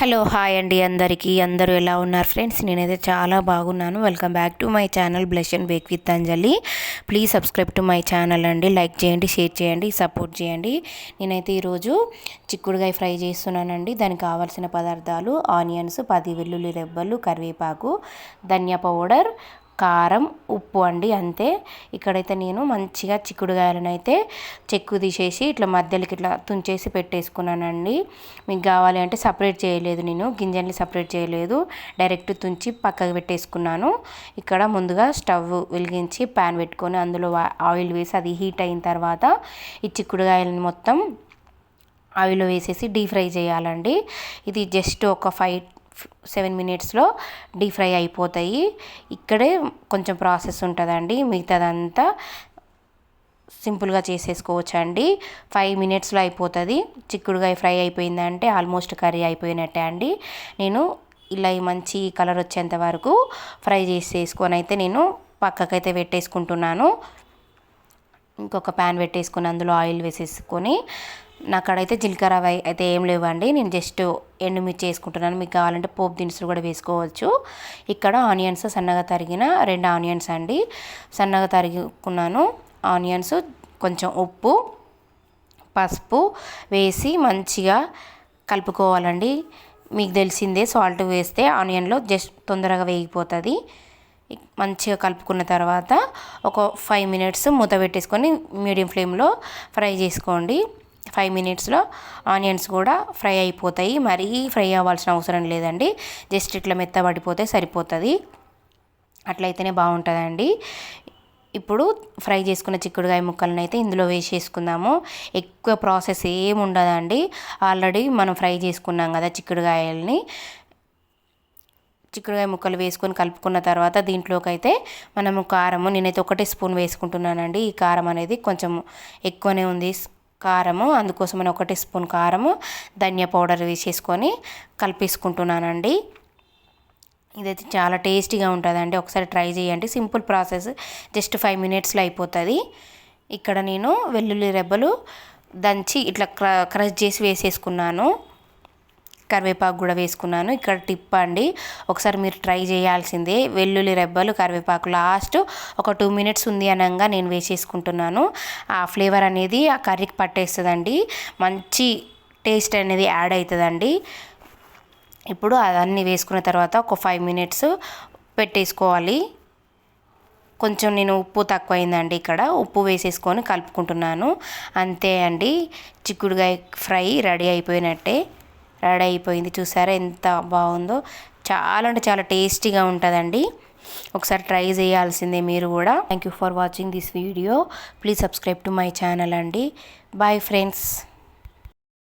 Hello hi అండి అందరికీ. అందరూ ఎలా ఉన్నారు ఫ్రెండ్స్? నేనైతే చాలా బాగున్నాను. Welcome back to my channel blush and bake with Anjali. Please subscribe to my channel అండి. లైక్ చేయండి షేర్ చేయండి సపోర్ట్ చేయండి. నేనైతే ఈరోజు చిక్కుడుగాయ ఫ్రై చేస్తున్నానండి. దానికి కావాల్సిన పదార్థాలు ఆనియన్స్ పది వెల్లుల్లి రెబ్బలు కరివేపాకు ధనియా పౌడర్ కారం ఉప్పు అండి అంతే. ఇక్కడైతే నేను మంచిగా చిక్కుడుగాయలను అయితే చెక్కు తీసేసి ఇట్లా మధ్యలోకి ఇట్లా తుంచేసి పెట్టేసుకున్నానండి. మీకు కావాలి అంటే సపరేట్ చేయలేదు నేను గింజల్ని సపరేట్ చేయలేదు. డైరెక్ట్ తుంచి పక్కకు పెట్టేసుకున్నాను. ఇక్కడ ముందుగా స్టవ్ వెలిగించి ప్యాన్ పెట్టుకొని అందులో ఆయిల్ వేసి అది హీట్ అయిన తర్వాత ఈ చిక్కుడుగాయలను మొత్తం ఆయిల్ వేసేసి డీప్ ఫ్రై చేయాలండి. ఇది జస్ట్ ఒక ఫైవ్ సెవెన్ మినిట్స్లో డీప్ ఫ్రై అయిపోతాయి. ఇక్కడే కొంచెం ప్రాసెస్ ఉంటుందండి. మిగతాదంతా సింపుల్గా చేసేసుకోవచ్చు అండి ఫైవ్ మినిట్స్లో అయిపోతుంది. చిక్కుడుగాయ ఫ్రై అయిపోయిందంటే ఆల్మోస్ట్ కర్రీ అయిపోయినట్టే అండి. నేను ఇలా మంచి కలర్ వచ్చేంత వరకు ఫ్రై చేసేసుకొని అయితే నేను పక్కకైతే పెట్టేసుకుంటున్నాను. ఇంకొక ప్యాన్ పెట్టేసుకొని అందులో ఆయిల్ వేసేసుకొని నాకడైతే జీలకర్ర అయితే ఏం లేవండి. నేను జస్ట్ ఎండుమిర్చి వేసుకుంటున్నాను. మీకు కావాలంటే పోపు దినుసులు కూడా వేసుకోవచ్చు. ఇక్కడ ఆనియన్స్ సన్నగా తరిగిన రెండు ఆనియన్స్ అండి. సన్నగా తరుగుకున్నాను. ఆనియన్స్ కొంచెం ఉప్పు పసుపు వేసి మంచిగా కలుపుకోవాలండి. మీకు తెలిసిందే సాల్ట్ వేస్తే ఆనియన్లో జస్ట్ తొందరగా వేగిపోతుంది. మంచిగా కలుపుకున్న తర్వాత ఒక ఫైవ్ మినిట్స్ మూత పెట్టేసుకొని మీడియం ఫ్లేమ్లో ఫ్రై చేసుకోండి. ఫైవ్ మినిట్స్లో ఆనియన్స్ కూడా ఫ్రై అయిపోతాయి. మరీ ఫ్రై అవ్వాల్సిన అవసరం లేదండి. జస్ట్ ఇట్లా మెత్తబడిపోతే సరిపోతుంది. అట్లయితేనే బాగుంటుందండి. ఇప్పుడు ఫ్రై చేసుకున్న చిక్కుడుకాయ ముక్కలను అయితే ఇందులో వేసేసుకుందాము. ఎక్కువ ప్రాసెస్ ఏముండదండి ఆల్రెడీ మనం ఫ్రై చేసుకున్నాం కదా చిక్కుడుకాయలని. చిక్కుడుకాయ ముక్కలు వేసుకొని కలుపుకున్న తర్వాత దీంట్లోకి అయితే మనము కారము నేనైతే ఒకటే స్పూన్ వేసుకుంటున్నానండి. ఈ కారం అనేది కొంచెం ఎక్కువనే ఉంది. కారము అందుకోసమని ఒకటి స్పూన్ కారము ధనియా పౌడర్ వేసేసుకొని కలిపేసుకుంటున్నానండి. ఇదైతే చాలా టేస్టీగా ఉంటుందండి. ఒకసారి ట్రై చేయండి. సింపుల్ ప్రాసెస్ జస్ట్ ఫైవ్ మినిట్స్లో అయిపోతుంది. ఇక్కడ నేను వెల్లుల్లి రెబ్బలు దంచి ఇట్లా క్ర క్రష్ చేసి వేసేసుకున్నాను. కరివేపాకు కూడా వేసుకున్నాను. ఇక్కడ టిప్ అండి ఒకసారి మీరు ట్రై చేయాల్సిందే. వెల్లుల్లి రెబ్బలు కరివేపాకు లాస్ట్ ఒక టూ మినిట్స్ ఉంది అనగా నేను వేసేసుకుంటున్నాను. ఆ ఫ్లేవర్ అనేది ఆ కర్రీకి పట్టేస్తుందండి. మంచి టేస్ట్ అనేది యాడ్ అవుతుందండి ఇప్పుడు అవన్నీ వేసుకున్న తర్వాత ఒక ఫైవ్ మినిట్స్ పెట్టేసుకోవాలి. కొంచెం నేను ఉప్పు తక్కువైందండి ఇక్కడ. ఉప్పు వేసేసుకొని కలుపుకుంటున్నాను. అంతే అండి. చిక్కుడుగాయ ఫ్రై రెడీ అయిపోయినట్టే. రెడీ అయిపోయింది. చూసారా ఎంత బాగుందో? చాలా అంటే చాలా టేస్టీగా ఉంటుందండి. ఒకసారి ట్రై చేయాల్సిందే మీరు కూడా. Thank you for watching this video please subscribe to my channel అండి. Bye friends